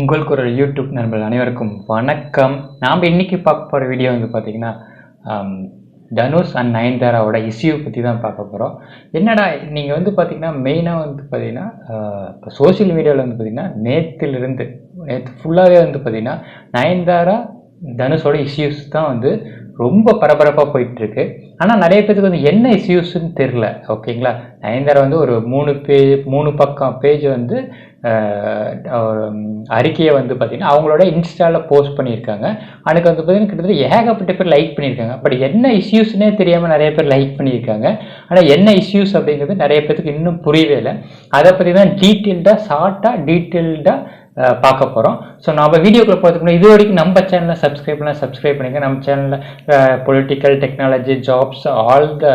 உங்களுக்கு ஒரு யூடியூப் நண்பர்கள் அனைவருக்கும் வணக்கம். நாம் இன்னைக்கு பார்க்க போகிற வீடியோ வந்து பார்த்தீங்கன்னா தனுஷ் அண்ட் நயன்தாராவோட இஷ்யூ பற்றி தான் பார்க்க போகிறோம் என்னடா நீங்கள் வந்து பார்த்தீங்கன்னா மெயினாக வந்து பார்த்தீங்கன்னா இப்போ சோஷியல் மீடியாவில் வந்து பார்த்தீங்கன்னா நேற்றுலேருந்து நேற்று ஃபுல்லாகவே வந்து பார்த்தீங்கன்னா நயன்தாரா தனுஷோட இஷ்யூஸ் தான் வந்து ரொம்ப பரபரப்பாக போயிட்டு இருக்கு ஆனால் நிறைய பேருக்கு வந்து என்ன இஷ்யூஸ்ன்னு தெரில ஓகேங்களா? நயன்தாரா வந்து ஒரு மூணு பேஜ் மூணு பக்கம் பேஜ் வந்து அறிக்கையை வந்து பார்த்திங்கன்னா அவங்களோட இன்ஸ்டாவில் போஸ்ட் பண்ணியிருக்காங்க. அதுக்கு வந்து பார்த்தீங்கன்னா கிட்டத்தட்ட ஏகப்பட்ட பேர் லைக் பண்ணியிருக்காங்க. பட் என்ன இஷ்யூஸ்னே தெரியாமல் நிறைய பேர் லைக் பண்ணியிருக்காங்க. ஆனால் என்ன இஷ்யூஸ் அப்படிங்கிறது நிறைய பேருக்கு இன்னும் புரியவே இல்லை. அதை பற்றி தான் டீட்டெயில்டாக ஷார்ட்டாக டீட்டெயில்டாக பார்க்க போகிறோம் ஸோ நம்ம வீடியோக்குள்ள போகிறதுக்கு முன்னாடி இது வரைக்கும் நம்ம சேனலை சப்ஸ்கிரைப் பண்ணலாம் சப்ஸ்கிரைப் பண்ணுங்க நம்ம சேனலில் political technology jobs all the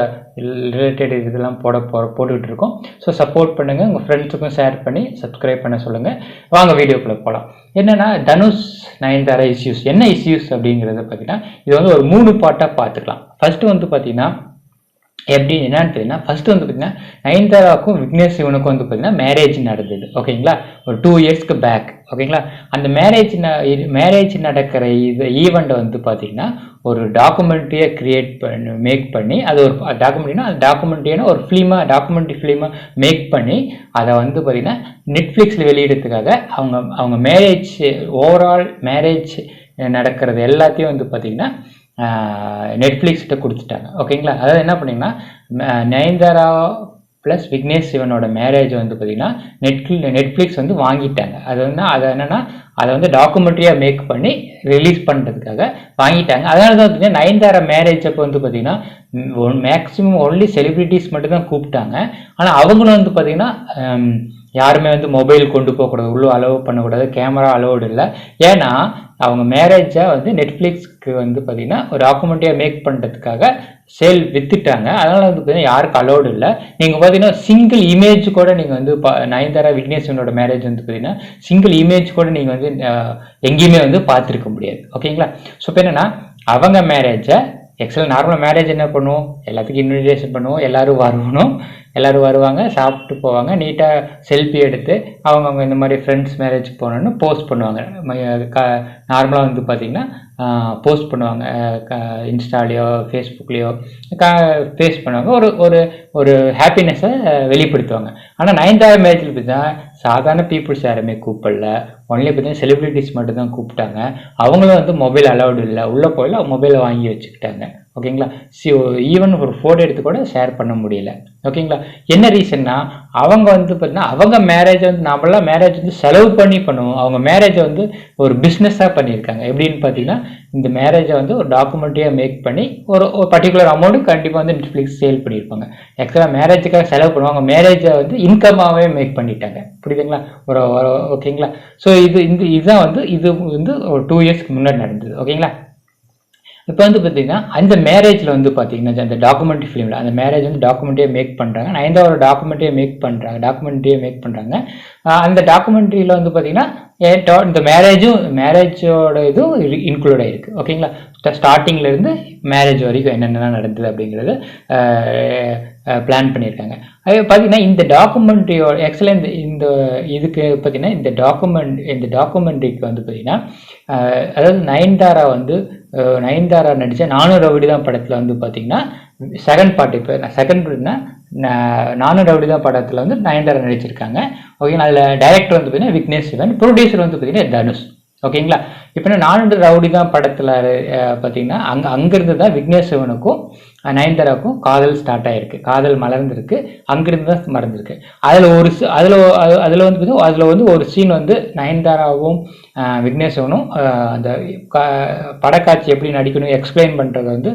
related இதெல்லாம் போட போகிற போட்டுக்கிட்டு இருக்கோம். ஸோ சப்போர்ட் பண்ணுங்கள் உங்கள் ஃப்ரெண்ட்ஸுக்கும் ஷேர் பண்ணி சப்ஸ்கிரைப் பண்ண சொல்லுங்கள் வாங்க வீடியோக்குள்ளே போகலாம் என்னென்னா தனுஷ் நயன்தாரா இஷ்யூஸ் என்ன இஷ்யூஸ் அப்படிங்கிறத பார்த்தீங்கன்னா இது வந்து ஒரு மூணு பார்ட்டாக பார்த்துக்கலாம். ஃபஸ்ட்டு வந்து பார்த்தீங்கன்னா எப்படி என்னன்னு பார்த்தீங்கன்னா ஃபஸ்ட்டு வந்து பார்த்தீங்கன்னா நயன்தாராவுக்கும் விக்னேஷ் சிவனுக்கும் வந்து பார்த்தீங்கன்னா மேரேஜ் நடந்தது. ஓகேங்களா? ஒரு டூ இயர்ஸ்க்கு பேக் ஓகேங்களா? அந்த மேரேஜ் மேரேஜ் நடக்கிற இது ஈவெண்ட்டை வந்து பார்த்தீங்கன்னா ஒரு டாக்குமெண்ட்ரியை கிரியேட் பண்ணி மேக் பண்ணி அது ஒரு டாக்குமெண்ட்ரினா அது டாக்குமெண்ட்ரியான ஒரு ஃபிலிமாக டாக்குமெண்ட்ரி ஃபிலிமாக மேக் பண்ணி அதை வந்து பார்த்தீங்கன்னா நெட்ஃப்ளிக்ஸில் வெளியிடுறதுக்காக அவங்க அவங்க மேரேஜ் ஓவரால் மேரேஜ் நடக்கிறது எல்லாத்தையும் வந்து பார்த்தீங்கன்னா நெட்ஃப்ளிக்ஸ்கிட்ட கொடுத்துட்டாங்க. ஓகேங்களா? அதாவது என்ன பண்ணிங்கன்னா நயன்தாரா ப்ளஸ் விக்னேஷ் சிவனோட மேரேஜ் வந்து பார்த்தீங்கன்னா நெட்ஃப்ளி நெட்ஃப்ளிக்ஸ் வந்து வாங்கிட்டாங்க. அது வந்து அது என்னென்னா அதை வந்து டாக்குமெண்ட்ரியாக மேக் பண்ணி ரிலீஸ் பண்ணுறதுக்காக வாங்கிட்டாங்க. அதனால தான் பார்த்தீங்கன்னா நயன்தாரா மேரேஜ் அப்போ வந்து பார்த்தீங்கன்னா மேக்ஸிமம் ஒன்லி செலிப்ரிட்டிஸ் மட்டும் தான் கூப்பிட்டாங்க. ஆனால் அவங்களும் வந்து பார்த்திங்கன்னா யாருமே வந்து மொபைல் கொண்டு போகக்கூடாது உள்ள அலோவ் பண்ணக்கூடாது கேமரா அலோவ்டு இல்லை. ஏன்னா அவங்க மேரேஜை வந்து நெட்ஃப்ளிக்ஸ்க்கு வந்து பார்த்தீங்கன்னா ஒரு டாக்குமெண்ட்டியாக மேக் பண்ணுறதுக்காக சேல் வித்துட்டாங்க. அதனால் வந்து பார்த்தீங்கன்னா யாருக்கும் அலோவ்டு இல்லை. நீங்கள் பார்த்தீங்கன்னா சிங்கிள் இமேஜ் கூட நீங்கள் வந்து பா- நயன்தாரா விக்னேஸ்வரனோட மேரேஜ் வந்து பார்த்தீங்கன்னா சிங்கிள் இமேஜ் கூட நீங்கள் வந்து எங்கேயுமே வந்து பார்த்துருக்க முடியாது. ஓகேங்களா? ஸோ இப்போ என்னன்னா அவங்க மேரேஜை எக்ஸல் நார்மலாக மேரேஜ் என்ன பண்ணுவோம் எல்லாத்துக்கும் இன்விடேஷன் பண்ணுவோம் எல்லோரும் வரணும் எல்லோரும் வருவாங்க சாப்பிட்டு போவாங்க. நீட்டாக செல்ஃபி எடுத்து அவங்கவுங்க இந்த மாதிரி ஃப்ரெண்ட்ஸ் மேரேஜ் போகணுன்னு போஸ்ட் பண்ணுவாங்க. க நார்மலாக வந்து பார்த்திங்கன்னா போஸ்ட் பண்ணுவாங்க. க இன்ஸ்டாலேயோ ஃபேஸ்புக்லேயோ ஃபேஸ் பண்ணுவாங்க. ஒரு ஒரு ஒரு ஹாப்பினஸை வெளிப்படுத்துவாங்க. ஆனால் நயன்தாரா மேரேஜில் பார்த்தீங்கன்னா சாதாரண பீப்புள்ஸ் யாருமே கூப்பிடல. ஒன்லி பார்த்தீங்கன்னா செலிபிரிட்டிஸ் மட்டும் தான் கூப்பிட்டாங்க. அவங்களும் வந்து மொபைல் அலௌடு இல்லை. உள்ளே போயில மொபைலை வாங்கி வச்சுக்கிட்டாங்க. ஓகேங்களா? சி ஈவன் ஒரு ஃபோட்டோ எடுத்து கூட ஷேர் பண்ண முடியல. ஓகேங்களா? என்ன ரீசன்னா அவங்க வந்து பார்த்தீங்கன்னா அவங்க மேரேஜை வந்து நம்மளாம் மேரேஜ் வந்து செலவு பண்ணி பண்ணுவோம். அவங்க மேரேஜை வந்து ஒரு பிஸ்னஸாக பண்ணியிருக்காங்க. எப்படின்னு பார்த்தீங்கன்னா இந்த மேரேஜை வந்து ஒரு டாக்குமெண்ட்ரியாக மேக் பண்ணி ஒரு ஒரு பர்டிகுலர் அமௌண்ட்டு கண்டிப்பாக வந்து நெட்ஃப்ளிக்ஸ் சேல் பண்ணியிருப்பாங்க. ஆக்சுவலாக மேரேஜுக்காக செலவு பண்ணுவாங்க. மேரேஜை வந்து இன்கமாகவே மேக் பண்ணிட்டாங்க. புரியுதுங்களா? ஒரு ஓகேங்களா? ஸோ இது இந்த இதுதான் வந்து இது வந்து ஒரு டூ இயர்ஸ்க்கு முன்னாடி நடந்தது. ஓகேங்களா? இப்போ வந்து பார்த்தீங்கன்னா அந்த மேரேஜில் வந்து பார்த்தீங்கன்னா அந்த டாக்குமெண்ட்ரி ஃபிலிமில் அந்த மேரேஜ் வந்து டாக்குமெண்ட்டே மேக் பண்ணுறாங்க நயன்தா ஒரு டாக்குமெண்ட்டே மேக் பண்ணுறாங்க டாக்குமெண்ட்டே மேக் பண்ணுறாங்க அந்த டாக்குமெண்ட்ரியில் வந்து பார்த்தீங்கன்னா ஏ- இந்த மேரேஜும் மேரேஜோட இதுவும் இன்க்ளூட் ஆகிருக்கு ஓகேங்களா ஸ்டார்டிங்ல இருந்து மேரேஜ் வரைக்கும் என்னென்னலாம் நடந்தது அப்படிங்கிறது பிளான் பண்ணியிருக்காங்க. அது பார்த்தீங்கன்னா இந்த டாக்குமெண்ட்ரியோ ஆக்சுவலாக இந்த இந்த இதுக்கு பார்த்தீங்கன்னா இந்த டாக்குமெண்ட் இந்த டாக்குமெண்ட்ரிக்கு வந்து பார்த்தீங்கன்னா அதாவது நயன்தாரா வந்து நயன்தாரா நடித்த நானூறு ரவுடி தான் படத்தில் வந்து பார்த்தீங்கன்னா செகண்ட் பார்ட் இப்போ செகண்ட் பார்ட்னா நானூறு ரவுடி தான் படத்தில் வந்து நயன்தாரா நடிச்சிருக்காங்க. ஓகேங்களா அதில் டைரக்டர் வந்து பார்த்தீங்கன்னா விக்னேஷ் சிவன் ப்ரொடியூசர் வந்து பார்த்தீங்கன்னா தனுஷ். ஓகேங்களா? இப்போ என்ன நானூறு ரவுடி தான் படத்தில் பார்த்தீங்கன்னா அங்கே அங்கேருந்து தான் விக்னேஷ் சிவனுக்கும் நயன்தாராவுக்கும் காதல் ஸ்டார்ட் ஆகிருக்கு காதல் மலர்ந்திருக்கு. அங்கேருந்து தான் மறந்துருக்கு. அதில் ஒரு அதில் அதில் வந்து அதில் வந்து ஒரு சீன் வந்து நயன்தாராவும் விக்னேஸ்வனும் விக்னேஷ் அந்த படக்காட்சி எப்படி நடிக்கணும் எக்ஸ்பிளைன் பண்ணுறது வந்து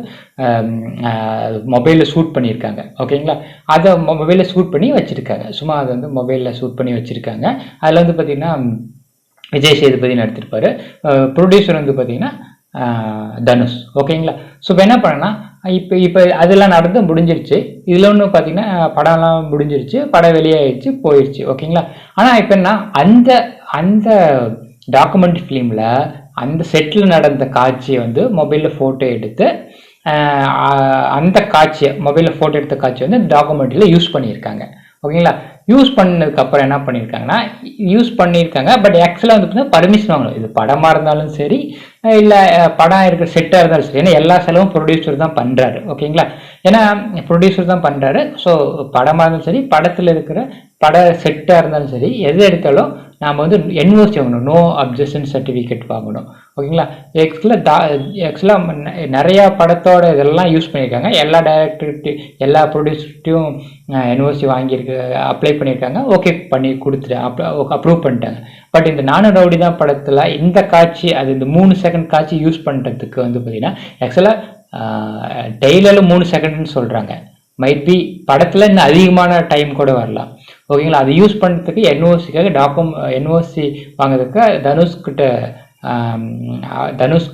மொபைலில் ஷூட் பண்ணியிருக்காங்க. ஓகேங்களா? அதை மொபைலில் ஷூட் பண்ணி வச்சுருக்காங்க. சும்மா அதை வந்து மொபைலில் ஷூட் பண்ணி வச்சுருக்காங்க. அதில் வந்து பார்த்திங்கன்னா விஜய் சேதுபதி நடத்திருப்பாரு ப்ரொடியூசர் வந்து பார்த்தீங்கன்னா தனுஷ். ஓகேங்களா ஸோ இப்போ என்ன பண்ணேன்னா இப்போ இப்போ அதெல்லாம் நடந்து முடிஞ்சிருச்சு. இதில் ஒன்று பார்த்தீங்கன்னா படம்லாம் முடிஞ்சிருச்சு. படம் வெளியாகிடுச்சு போயிடுச்சு ஓகேங்களா ஆனால் இப்போ என்ன அந்த அந்த டாக்குமெண்ட் ஃபிலிமில் அந்த செட்டில் நடந்த காட்சியை வந்து மொபைலில் ஃபோட்டோ எடுத்து அந்த காட்சியை மொபைலில் ஃபோட்டோ எடுத்த காட்சியை வந்து டாக்குமெண்ட்டில் யூஸ் பண்ணியிருக்காங்க. ஓகேங்களா யூஸ் பண்ணதுக்கப்புறம் என்ன பண்ணியிருக்காங்கன்னா யூஸ் பண்ணியிருக்காங்க பட் ஆக்சுவலாக வந்து பார்த்தீங்கன்னா பர்மிஷன் வாங்கணும் இது படமாக இருந்தாலும் சரி இல்லை படம் இருக்கிற செட்டாக இருந்தாலும் சரி ஏன்னா எல்லா செலவும் ப்ரொடியூசர் தான் பண்ணுறாரு ஓகேங்களா ஏன்னா ப்ரொடியூசர் தான் பண்ணுறாரு ஸோ படமாக இருந்தாலும் சரி படத்தில் இருக்கிற பட செட்டாக இருந்தாலும் சரி எது எடுத்தாலும் நாம் வந்து என்ஓசி வாங்கணும். நோ அப்ஜெக்ஷன் சர்டிஃபிகேட் வாங்கணும் ஓகேங்களா ஆக்சுவலாக தா ஆக்சுவலாக நிறையா படத்தோட இதெல்லாம் யூஸ் பண்ணியிருக்காங்க. எல்லா டைரக்டர்கிட்ட எல்லா ப்ரொடியூசர்கிட்டையும் என்ஓசி வாங்கியிருக்கு அப்ளை பண்ணியிருக்காங்க. ஓகே பண்ணி கொடுத்துட்டு அப்ரூவ் பண்ணிட்டாங்க. பட் இந்த நானும் ரவுடி தான் படத்தில் இந்த காட்சி அது இந்த மூணு செகண்ட் காட்சி யூஸ் பண்ணுறதுக்கு வந்து பார்த்திங்கன்னா ஆக்சுவலாக டெய்லரில் மூணு செகண்ட்னு சொல்கிறாங்க மைட் பி படத்தில் இன்னும் அதிகமான டைம் கூட வரலாம். ஓகேங்களா அதை யூஸ் பண்ணுறதுக்கு என்ஓசிக்காக டாக்கும் என்ஓசி வாங்குறதுக்கு தனுஷ்கிட்ட தனுஷ்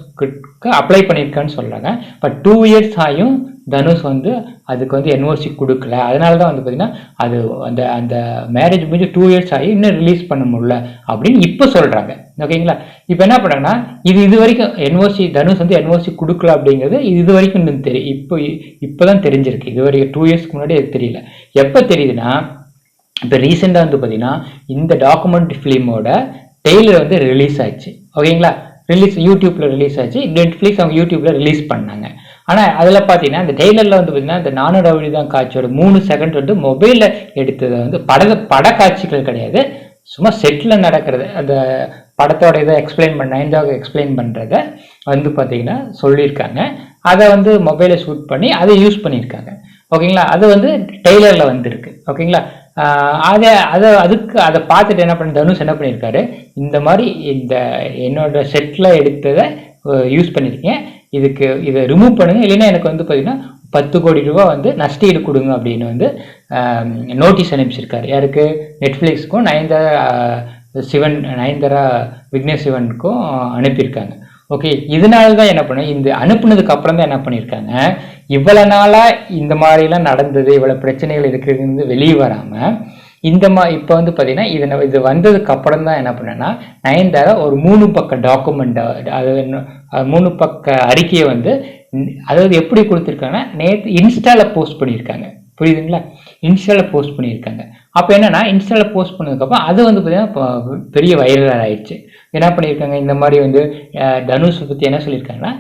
அப்ளை பண்ணியிருக்கான்னு சொல்கிறாங்க பட் டூ இயர்ஸ் ஆகியும் தனுஷ் வந்து அதுக்கு வந்து என்ஓசி கொடுக்கல. அதனால தான் வந்து பார்த்திங்கன்னா அது அந்த அந்த மேரேஜ் முடிஞ்சு டூ இயர்ஸ் ஆகி இன்னும் ரிலீஸ் பண்ண முடியல அப்படின்னு இப்போ சொல்கிறாங்க ஓகேங்களா இப்போ என்ன பண்ணுறாங்கன்னா இது இது வரைக்கும் என்ஓசி தனுஷ் வந்து என்ஓசி கொடுக்கல அப்படிங்கிறது இது இது வரைக்கும் இன்னும் தெரியும் இப்போ இப்போ தான் தெரிஞ்சிருக்கு. இது வரைக்கும் டூ இயர்ஸ்க்கு முன்னாடி அது தெரியல. எப்போ தெரியுதுன்னா இப்போ ரீசெண்டாக வந்து பார்த்தீங்கன்னா இந்த டாக்குமெண்ட் ஃபிலிமோட டெய்லர் வந்து ரிலீஸ் ஆச்சு. ஓகேங்களா ரிலீஸ் யூடியூப்பில் ரிலீஸ் ஆச்சு. நெட்ஃப்ளிக்ஸ் அவங்க யூடியூப்பில் ரிலீஸ் பண்ணாங்க. ஆனால் அதில் பார்த்தீங்கன்னா அந்த டெய்லரில் வந்து பார்த்தீங்கன்னா இந்த நானூறு ரவுடி தான் காட்சியோட மூணு செகண்ட் வந்து மொபைலில் எடுத்ததை. வந்து பட பட காட்சிகள் கிடையாது. சும்மா செட்டில் நடக்கிறது. அந்த படத்தோட இதை எக்ஸ்பிளைன் பண்ண நைன்ஜாக எக்ஸ்பிளைன் பண்ணுறத வந்து பார்த்தீங்கன்னா சொல்லியிருக்காங்க. அதை வந்து மொபைலை ஷூட் பண்ணி அதை யூஸ் பண்ணியிருக்காங்க. ஓகேங்களா? அது வந்து டெய்லரில் வந்துருக்கு. ஓகேங்களா? அதை அதை அதுக்கு அதை பார்த்துட்டு என்ன பண்ண தனுஷ் என்ன பண்ணியிருக்காரு? இந்த மாதிரி இந்த என்னோட செட்டில் எடுத்ததை யூஸ் பண்ணியிருக்கேன் இதுக்கு இதை ரிமூவ் பண்ணுங்க. இல்லைன்னா எனக்கு வந்து பார்த்தீங்கன்னா பத்து கோடி ரூபா வந்து நஷ்டீடு கொடுங்க அப்படின்னு வந்து நோட்டீஸ் அனுப்பிச்சிருக்காரு. யாருக்கு? நெட்ஃப்ளிக்ஸ்க்கும் நயன்தாரா சிவன் நயன்தாரா விக்னேஷ் சிவனுக்கும் அனுப்பியிருக்காங்க. ஓகே இதனால தான் என்ன பண்ண இந்த அனுப்புனதுக்கு அப்புறம் தான் என்ன பண்ணியிருக்காங்க? இவ்வளோ நாளாக இந்த மாதிரிலாம் நடந்தது இவ்வளோ பிரச்சனைகள் இருக்கிறது வெளியே வராமல் இந்த மா இப்போ வந்து பார்த்தீங்கன்னா இது இது வந்ததுக்கு அப்புறம் தான் என்ன பண்ணேன்னா நயன்தாரா ஒரு மூணு பக்க டாக்குமெண்ட் அது மூணு பக்க அறிக்கையை வந்து அதாவது எப்படி கொடுத்துருக்காங்கன்னா நேற்று இன்ஸ்டாவில் போஸ்ட் பண்ணியிருக்காங்க. புரியுதுங்களா? இன்ஸ்டாவில் போஸ்ட் பண்ணியிருக்காங்க. அப்போ என்னென்னா இன்ஸ்டாவில் போஸ்ட் பண்ணதுக்கப்புறம் அது வந்து பார்த்திங்கன்னா பெரிய வைரலாக ஆயிடுச்சு. என்ன பண்ணியிருக்காங்க இந்த மாதிரி வந்து தனுஷை பற்றி என்ன சொல்லியிருக்காங்கன்னா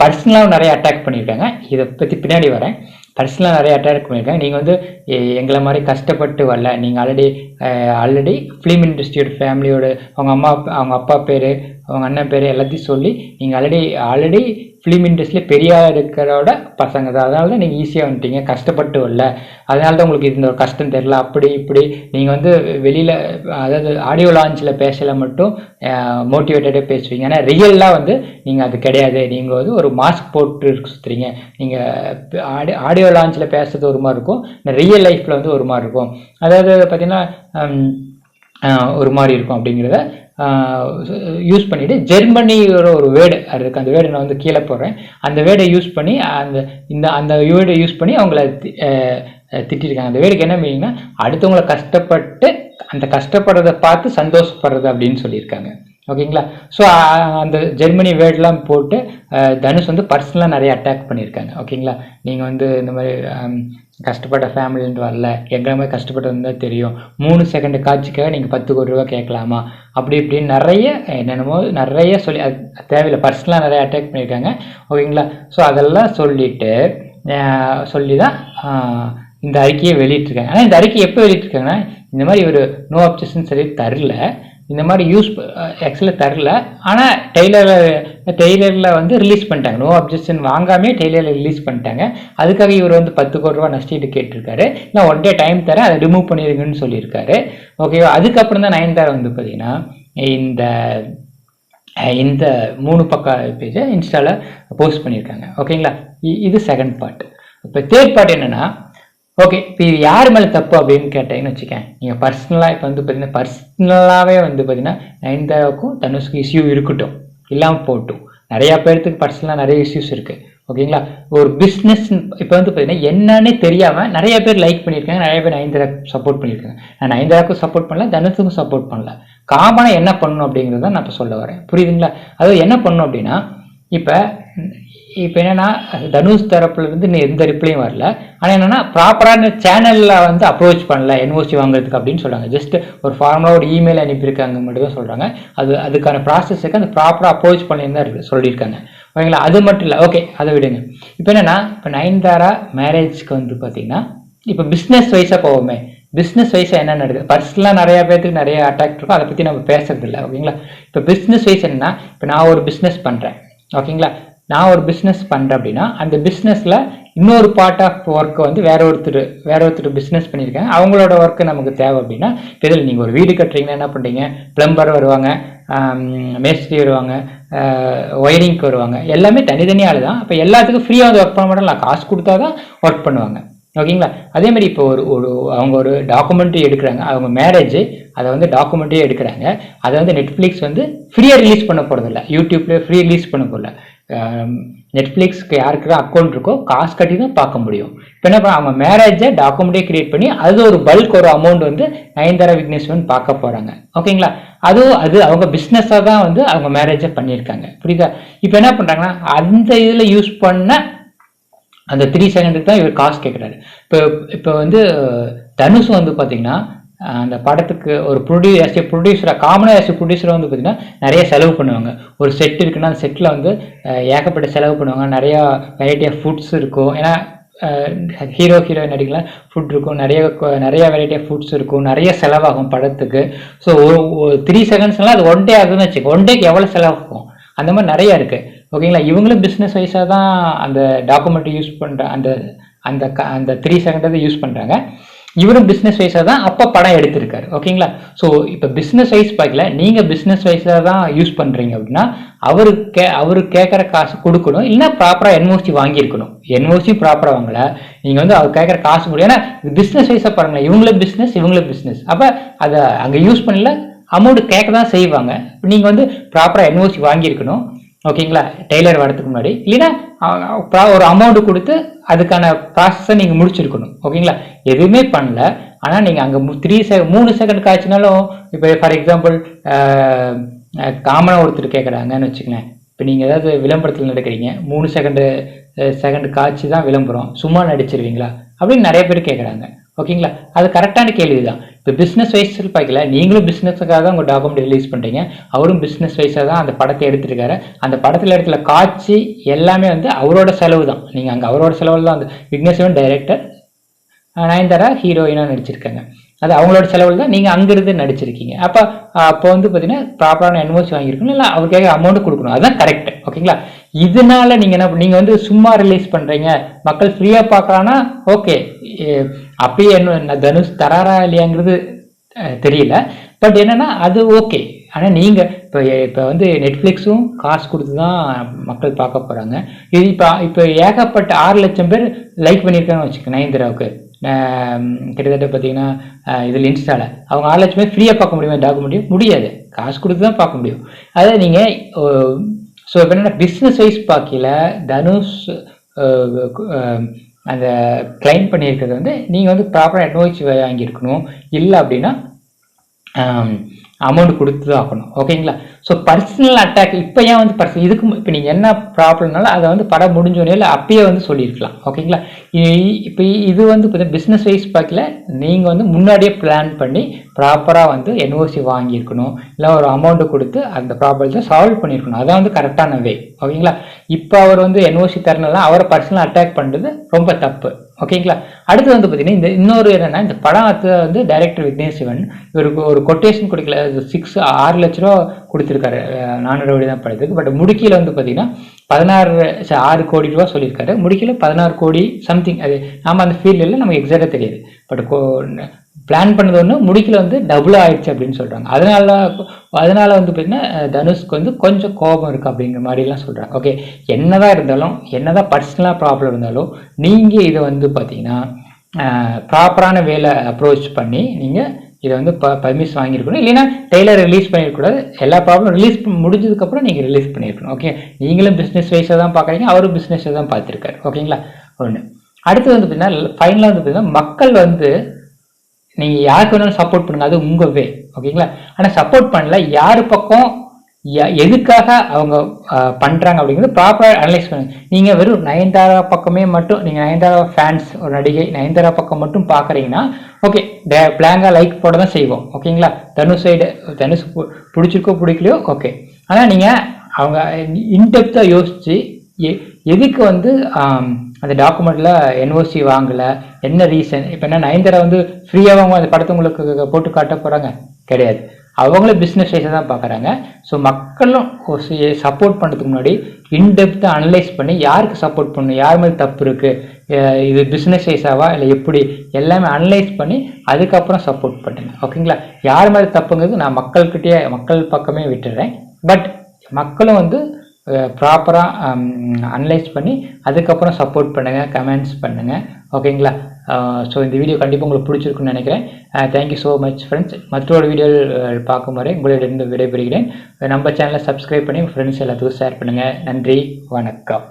பர்சனலாக நிறைய அட்டாக் பண்ணியிருக்காங்க. இதை பற்றி பின்னாடி வரேன். பர்சனலாக நிறைய அட்டாக் பண்ணியிருக்காங்க. நீங்கள் வந்து எங்களை மாதிரி கஷ்டப்பட்டு வரல. நீங்கள் ஆல்ரெடி ஆல்ரெடி ஃபிலிம் இண்டஸ்ட்ரியோட ஃபேமிலியோட அவங்க அம்மா அவங்க அப்பா பேர் அவங்க அண்ணன் பேர் எல்லாத்தையும் சொல்லி நீங்கள் ஆல்ரெடி ஆல்ரெடி ஃபிலிம் இண்டஸ்ட்ரியில் பெரிய இருக்கிறோட பசங்க தான். அதனால தான் நீங்கள் ஈஸியாக வந்துட்டீங்க. கஷ்டப்பட்டு வரல. அதனால தான் உங்களுக்கு இந்த ஒரு கஷ்டம் தெரில அப்படி இப்படி. நீங்கள் வந்து வெளியில் அதாவது ஆடியோ லான்ச்சில் பேசல மட்டும் மோட்டிவேட்டடாக பேசுவீங்க. ஆனால் ரியலாக வந்து நீங்கள் அது கிடையாது. நீங்கள் வந்து ஒரு மாஸ்க் போட்டு சுற்றுறீங்க நீங்கள் ஆடி ஆடியோ லான்ச்சில் பேசுறது ஒரு மாதிரி இருக்கும். ரியல் லைஃப்பில் வந்து ஒரு மாதிரி இருக்கும். அதாவது பார்த்திங்கன்னா ஒரு மாதிரி இருக்கும் அப்படிங்கிறத யூஸ் பண்ணிவிட்டு ஜெர்மனியோட ஒரு வேர்டு அதுக்கு அந்த வேர்டு நான் வந்து கீழே போடுறேன். அந்த வேர்டை யூஸ் பண்ணி அந்த இந்த அந்த வேர்டை யூஸ் பண்ணி அவங்கள திட்டிருக்காங்க. அந்த வேர்டுக்கு என்ன மீனிங்னா அடுத்தவங்களை கஷ்டப்பட்டு அந்த கஷ்டப்படுறதை பார்த்து சந்தோஷப்படுறது அப்படின்னு சொல்லியிருக்காங்க. ஓகேங்களா? ஸோ அந்த ஜெர்மனி வேர்டெலாம் போட்டு தனுஷ் வந்து பர்சனலாக நிறைய அட்டாக் பண்ணியிருக்காங்க. ஓகேங்களா? நீங்கள் வந்து இந்த மாதிரி கஷ்டப்பட்ட ஃபேமிலின்னு வரல. எங்களை மாதிரி கஷ்டப்பட்டு வந்தால் தெரியும். மூணு செகண்ட் காட்சிக்காக நீங்கள் பத்து கோடி ரூபா கேட்கலாமா? அப்படி இப்படின்னு நிறைய என்னென்னமோ நிறைய சொல்லி அது தேவையில்லை. பர்சனலாக நிறைய அட்டாக் பண்ணியிருக்காங்க. ஓகேங்களா? ஸோ அதெல்லாம் சொல்லிவிட்டு சொல்லி தான் இந்த அறிக்கையை வெளியிட்டிருக்காங்க. ஆனால் இந்த அறிக்கை எப்போ வெளியிட்டிருக்காங்கன்னா இந்த மாதிரி ஒரு நோ ஆப்ஷன் சொல்லி தரல. இந்த மாதிரி யூஸ் ஆக்சுவலாக தரல. ஆனால் டெய்லரில் டெய்லரில் வந்து ரிலீஸ் பண்ணிட்டாங்க. நோ அப்ஜெக்ஷன் வாங்காமே டெய்லரில் ரிலீஸ் பண்ணிட்டாங்க. அதுக்காக இவர் வந்து பத்து கோடி ரூபா நஷ்டீடு கேட்டிருக்காரு. நான் ஒன் டே டைம் தரேன் அதை ரிமூவ் பண்ணிடுங்கன்னு சொல்லியிருக்காரு. ஓகேவா அதுக்கப்புறம் தான் நயன்தாரா வந்து பார்த்தீங்கன்னா இந்த இந்த மூணு பக்க பேஜை இன்ஸ்டாவில் போஸ்ட் பண்ணியிருக்காங்க. ஓகேங்களா இது செகண்ட் பார்ட் இப்போ தேர்ட் பார்ட் என்னென்னா ஓகே இப்போ இது யார் மேலே தப்பு அப்படின்னு கேட்டீங்கன்னு வச்சுக்கேன். நீங்கள் பர்சனலாக இப்போ வந்து பார்த்தீங்கன்னா பர்சனலாகவே வந்து பார்த்தீங்கன்னா நயன்தாராவுக்கும் தனுஷ்க்கு இஷ்யூ இருக்கட்டும். இல்லாமல் போட்டும். நிறையா பேர்த்துக்கு பர்சனலாக நிறைய இஷ்யூஸ் இருக்குது ஓகேங்களா ஒரு பிஸ்னஸ் இப்போ வந்து பார்த்தீங்கன்னா என்னன்னே தெரியாமல் நிறைய பேர் லைக் பண்ணியிருக்காங்க. நிறைய பேர் நயன்தாரா சப்போர்ட் பண்ணியிருக்காங்க. நான் நயன்தாராக்கும் சப்போர்ட் பண்ணல தனுஷுக்கும் சப்போர்ட் பண்ணல. காமனாக என்ன பண்ணணும் அப்படிங்கிறத நான் இப்போ சொல்ல வரேன். புரியுதுங்களா? அதாவது என்ன பண்ணணும் அப்படின்னா இப்போ இப்போ என்னென்னா தனுஷ் தரப்புலேருந்து இன்னும் எந்த ரிப்ளையும் வரல. ஆனால் என்னென்னா ப்ராப்பரான சேனலில் வந்து அப்ரோச் பண்ணல என்ஓசி வாங்குறதுக்கு அப்படின்னு சொல்கிறாங்க ஜஸ்ட் ஒரு ஃபார்மலாக ஒரு இமெயில் அனுப்பியிருக்காங்க மட்டும் தான் சொல்கிறாங்க அது அதுக்கான ப்ராசஸுக்கு அந்த ப்ராப்பராக அப்ரோச் பண்ணியிருந்தா இருக்கு சொல்லியிருக்காங்க. ஓகேங்களா? அது மட்டும் இல்லை. ஓகே அதை விடுங்க. இப்போ என்னென்னா இப்போ நயன்தாரா மேரேஜ்க்கு வந்து பார்த்திங்கன்னா இப்போ பிஸ்னஸ் வைஸாக போவோமே. பிஸ்னஸ் வைஸாக என்ன நடக்குது? பர்சனலாக நிறையா பேருக்கு நிறைய அட்டாக் இருக்கும். அதை பற்றி நம்ம பேசுறது இல்லை ஓகேங்களா? இப்போ பிஸ்னஸ் வைஸ் என்னன்னா இப்போ நான் ஒரு பிஸ்னஸ் பண்ணுறேன் ஓகேங்களா? நான் ஒரு பிஸ்னஸ் பண்ணுறேன் அப்படின்னா அந்த பிஸ்னஸில் இன்னொரு பார்ட் ஆஃப் ஒர்க்கை வந்து வேற ஒருத்தர் வேற ஒருத்தர் பிஸ்னஸ் பண்ணியிருக்காங்க. அவங்களோட ஒர்க்கு நமக்கு தேவை அப்படின்னா இதில் நீங்கள் ஒரு வீடு கட்டுறீங்கன்னா என்ன பண்ணுறீங்க பிளம்பர் வருவாங்க மேஸ்திரி வருவாங்க ஒயரிங்க்கு வருவாங்க. எல்லாமே தனித்தனி ஆள் தான். அப்போ எல்லாத்துக்கும் ஃப்ரீயாக வந்து ஒர்க் பண்ண மாட்டோம் காசு கொடுத்தா தான் ஒர்க் பண்ணுவாங்க. ஓகேங்களா? அதே மாதிரி இப்போ ஒரு ஒரு அவங்க ஒரு டாக்குமெண்ட்ரி எடுக்கிறாங்க. அவங்க மேரேஜ் அதை வந்து டாக்குமெண்ட்ரியே எடுக்கிறாங்க. அதை வந்து நெட்ஃப்ளிக்ஸ் வந்து ஃப்ரீயாக ரிலீஸ் பண்ண போகிறதில்ல யூடியூப்ல ஃப்ரீ ரிலீஸ் பண்ண போகல நெட்ஃப்ளிக்ஸ்க்கு யாருக்கு அக்கௌண்ட் இருக்கோ காசு கட்டி தான் பார்க்க முடியும். இப்போ என்ன பண்ண அவங்க மேரேஜை டாக்குமெண்ட்டே கிரியேட் பண்ணி அது ஒரு பல்க் ஒரு அமௌண்ட் வந்து நயன்தாரா விக்னேஸ்வரன் பார்க்க போகிறாங்க ஓகேங்களா? அதுவும் அது அவங்க பிஸ்னஸாக தான் வந்து அவங்க மேரேஜை பண்ணியிருக்காங்க. புரியுதா? இப்போ என்ன பண்ணுறாங்கன்னா அந்த இதில் யூஸ் பண்ண அந்த த்ரீ செகண்டுக்கு தான் இவர் காசு கேட்குறாரு இப்போ இப்போ வந்து தனுஷ் வந்து பார்த்தீங்கன்னா அந்த படத்துக்கு ஒரு ப்ரொடியூ ஆஸ் ஏ ப்ரொடியூசராக காமனாக ஆஸ் ப்ரொடியூசராக வந்து பார்த்தீங்கன்னா நிறைய செலவு பண்ணுவாங்க. ஒரு செட் இருக்குன்னா அந்த செட்டில் வந்து ஏகப்பட்ட செலவு பண்ணுவாங்க. நிறையா வெரைட்டி ஆஃப் ஃபுட்ஸ் இருக்கும். ஏன்னா ஹீரோ ஹீரோயின் நடிக்கலாம் ஃபுட் இருக்கும். நிறைய நிறைய வெரைட்டி ஆஃப் ஃபுட்ஸ் இருக்கும். நிறைய செலவாகும் படத்துக்கு. ஸோ ஒரு த்ரீ செகண்ட்ஸ்லாம் அது ஒன் டே ஆகுதுன்னு வச்சுக்கோ ஒன் டேக்கு எவ்வளோ செலவாகும்? அந்த மாதிரி நிறையா இருக்குது ஓகேங்களா இவங்களும் பிஸ்னஸ் வைஸாக தான் அந்த டாக்குமெண்ட் யூஸ் பண்ணுற அந்த அந்த க- அந்த த்ரீ செகண்ட் யூஸ் பண்ணுறாங்க இவரும் பிஸ்னஸ் வைஸாக தான் அப்போ படம் எடுத்திருக்காரு. ஓகேங்களா ஸோ இப்போ பிஸ்னஸ் வைஸ் பார்க்கல. நீங்கள் பிஸ்னஸ் வைஸாக தான் யூஸ் பண்ணுறீங்க அப்படின்னா அவரு கே அவரு கேட்குற காசு கொடுக்கணும். இல்லைன்னா ப்ராப்பராக என்ஓசி வாங்கியிருக்கணும். என்ஓசி ப்ராப்பராக வாங்கல. நீங்கள் வந்து அவர் கேட்குற காசு முடியும் ஏன்னா பிஸ்னஸ் வைஸாக பாருங்களேன். இவங்களும் பிஸ்னஸ் இவங்களும் பிஸ்னஸ் அப்போ அதை அங்கே யூஸ் பண்ணல. அமௌண்ட் கேட்க தான் செய்வாங்க. நீங்கள் வந்து ப்ராப்பராக என்ஓசி வாங்கியிருக்கணும். ஓகேங்களா? டெய்லர் வரதுக்கு முன்னாடி. இல்லைன்னா ஒரு அமௌண்ட் கொடுத்து அதுக்கான ப்ராசஸை நீங்கள் முடிச்சிருக்கணும். ஓகேங்களா? எதுவுமே பண்ணல. ஆனால் நீங்கள் அங்கே த்ரீ செ மூணு செகண்ட் காய்ச்சினாலும் இப்போ ஃபார் எக்ஸாம்பிள் காமனாக ஒருத்தர் கேட்குறாங்கன்னு வச்சுக்கங்களேன். இப்போ நீங்கள் ஏதாவது விளம்பரத்தில் நடக்கிறீங்க. மூணு செகண்டு செகண்ட் காய்ச்சி தான் விளம்பரம். சும்மா நடிச்சிருவீங்களா? அப்படின்னு நிறைய பேர் கேட்குறாங்க ஓகேங்களா? அது கரெக்டான கேள்வி தான் இப்போ பிஸ்னஸ் வைஸில் பார்க்கல நீங்களும் பிஸ்னஸுக்காக தான் உங்கள் டாக்குமெண்ட் ரிலீஸ் பண்ணுறீங்க அவரும் பிஸ்னஸ் வைஸாக தான் அந்த படத்தை எடுத்துருக்காரு. அந்த படத்தில் இடத்துல காட்சி எல்லாமே வந்து அவரோட செலவு தான். நீங்கள் அங்கே அவரோட செலவில் தான் அந்த விக்னேஸ்வரன் டைரக்டர் நயன்தாரா ஹீரோயினாக நடிச்சிருக்காங்க. அது அவங்களோட செலவில் தான் நீங்கள் அங்கிருந்து நடிச்சிருக்கீங்க. அப்போ அப்போ வந்து பார்த்தீங்கன்னா ப்ராப்பரான என்ஓசி வாங்கியிருக்கணும் இல்லை அவருக்காக அமௌண்ட் கொடுக்கணும். அதுதான் கரெக்ட் ஓகேங்களா இதனால நீங்கள் என்ன நீங்கள் வந்து சும்மா ரிலீஸ் பண்ணுறீங்க மக்கள் ஃப்ரீயாக பார்க்கலான்னா ஓகே அப்பயே என்ன தனுஷ் தராரா இல்லையாங்கிறது தெரியல. பட் என்னன்னா அது ஓகே. ஆனால் நீங்கள் இப்போ இப்போ வந்து நெட்ஃப்ளிக்ஸும் காசு கொடுத்து தான் மக்கள் பார்க்க போகிறாங்க இது இப்போ இப்போ ஏகப்பட்ட ஆறு லட்சம் பேர் லைக் பண்ணியிருக்காங்கன்னு வச்சுக்கோங்க நயன்தராவுக்கு. கிட்டத்தட்ட பார்த்தீங்கன்னா இதில் இன்ஸ்டாவில் அவங்க ஆறு லட்சம் பேர் ஃப்ரீயாக பார்க்க முடியுமா டாக்குமெண்ட்ரி முடியாது. காசு கொடுத்து தான் பார்க்க முடியும். அதாவது நீங்கள் ஸோ இப்போ என்னென்னா பிஸ்னஸ் வைஸ் பார்க்கல தனுஷ் அந்த கிளைம் பண்ணியிருக்கிறது வந்து நீங்கள் வந்து ப்ராப்பராக அட்வைஸ் வாங்கியிருக்கணும். இல்லை அப்படின்னா அமௌண்ட் கொடுத்து தான் ஆகணும். ஓகேங்களா ஸோ பர்சனல் அட்டாக் இப்போ ஏன் வந்து பர்சனல் இதுக்கு இப்போ நீங்கள் என்ன ப்ராப்ளம்னாலும் அதை வந்து படம் முடிஞ்சோடனே இல்லை அப்பயே வந்து சொல்லியிருக்கலாம். ஓகேங்களா இப்போ இது வந்து இப்போ பிஸ்னஸ் வைஸ் பார்க்கல நீங்கள் வந்து முன்னாடியே பிளான் பண்ணி ப்ராப்பராக வந்து என்ஓசி வாங்கியிருக்கணும். இல்லை ஒரு அமௌண்ட்டு கொடுத்து அந்த ப்ராப்ளத்தை சால்வ் பண்ணியிருக்கணும். அதான் வந்து கரெக்டான வே ஓகேங்களா இப்போ அவர் வந்து என்ஓசி தரணும்னா அவரை பர்சனல் அட்டாக் பண்ணுறது ரொம்ப தப்பு. ஓகேங்களா அடுத்து வந்து பார்த்தீங்கன்னா இந்த இன்னொரு என்னென்னா இந்த படத்தை வந்து டைரக்டர் விக்னேஷ் சிவன் இவருக்கு ஒரு கொட்டேஷன் கொடுக்கல. சிக்ஸ் ஆறு லட்ச ரூபா கொடுத்துருக்காரு. நானூறு கோடி தான் படத்துக்கு. பட் முடுக்கியில் வந்து பார்த்தீங்கன்னா பதினாறு ஆறு கோடி ரூபா சொல்லியிருக்காரு. முடுக்கியில் பதினாறு கோடி சம்திங் அது நாம் அந்த ஃபீல்டில் நமக்கு எக்ஸாக்டாக தெரியாது. பட் பிளான் பண்ணது ஒன்று முடிக்கல வந்து டபுள் ஆயிடுச்சு அப்படின்னு சொல்கிறாங்க அதனால அதனால வந்து பார்த்தீங்கன்னா தனுஷ்க்கு வந்து கொஞ்சம் கோபம் இருக்குது அப்படிங்கிற மாதிரிலாம் சொல்கிறாங்க ஓகே என்னதான் இருந்தாலும் என்னதான் பர்சனலாக ப்ராப்ளம் இருந்தாலும் நீங்கள் இதை வந்து பார்த்தீங்கன்னா ப்ராப்பரான வேலை அப்ரோச் பண்ணி நீங்கள் இதை வந்து ப பர்மிஷன் வாங்கியிருக்கணும். இல்லைன்னா டெய்லர் ரிலீஸ் பண்ணியிருக்கூடாது எல்லா ப்ராப்ளம் ரிலீஸ் முடிஞ்சதுக்கப்புறம் நீங்கள் ரிலீஸ் பண்ணியிருக்கணும். ஓகே நீங்களும் பிஸ்னஸ் வைஸாக தான் பார்க்குறீங்க அவரும் பிஸ்னஸை தான் பார்த்துருக்காரு ஓகேங்களா ஒன்று அடுத்து வந்து பார்த்தீங்கன்னா ஃபைனலாக வந்து பார்த்தீங்கன்னா மக்கள் வந்து நீங்கள் யாருக்கு வேணாலும் சப்போர்ட் பண்ணுங்க அது உங்கள் வே ஓகேங்களா ஆனால் சப்போர்ட் பண்ணல யார் பக்கம் எதுக்காக அவங்க பண்ணுறாங்க அப்படிங்கிறது ப்ராப்பராக அனலைஸ் பண்ணுங்க. நீங்கள் வெறும் நயன்தாரா பக்கமே மட்டும் நீங்கள் நயன்தாரா ஃபேன்ஸ் ஒரு நடிகை நயன்தாரா பக்கம் மட்டும் பார்க்குறீங்கன்னா ஓகே பிளாங்கா லைக் போட தான் செய்வோம் ஓகேங்களா தனுஷ் சைடு தனுஷ் பு- பிடிச்சிருக்கோ பிடிக்கலையோ ஓகே ஆனால் நீங்கள் அவங்க இன்டெப்த்தாக யோசித்து எ- எதுக்கு வந்து அந்த டாக்குமெண்ட்ல என்ஓசி வாங்கல. என்ன ரீசன் இப்போ என்ன நயன்தாரா வந்து ஃப்ரீயாக அவங்க அந்த படத்தை உங்களுக்கு போட்டு காட்ட போறாங்க. கிடையாது. அவங்களும் பிஸ்னஸ் வைஸை தான் பார்க்குறாங்க ஸோ மக்களும் சப்போர்ட் பண்ணுறதுக்கு முன்னாடி இன்டெப்த்தாக அனலைஸ் பண்ணி யாருக்கு சப்போர்ட் பண்ணணும்? யார் மேலே தப்பு இருக்குது இது பிஸ்னஸ் வைஸாவா இல்லை எப்படி? எல்லாமே அனலைஸ் பண்ணி அதுக்கப்புறம் சப்போர்ட் பண்ணுங்க. ஓகேங்களா யார் மேலே தப்புங்கிறது நான் மக்கள்கிட்டயே மக்கள் பக்கமே விட்டுறேன். பட் மக்களும் வந்து ப்ராப்பராக அனலைஸ் பண்ணி அதுக்கப்புறம் சப்போர்ட் பண்ணுங்கள் கமெண்ட்ஸ் பண்ணுங்கள் ஓகேங்களா ஸோ இந்த வீடியோ கண்டிப்பாக உங்களுக்கு பிடிச்சிருக்குன்னு நினைக்கிறேன். Thank you so much friends மற்றொரு வீடியோ பார்க்கும் வரை உங்களிடம் விடைபெறுகிறேன். நம்ம சேனலை சப்ஸ்கிரைப் பண்ணி ஃப்ரெண்ட்ஸ் எல்லாத்துக்கும் ஷேர் பண்ணுங்கள் நன்றி வணக்கம்.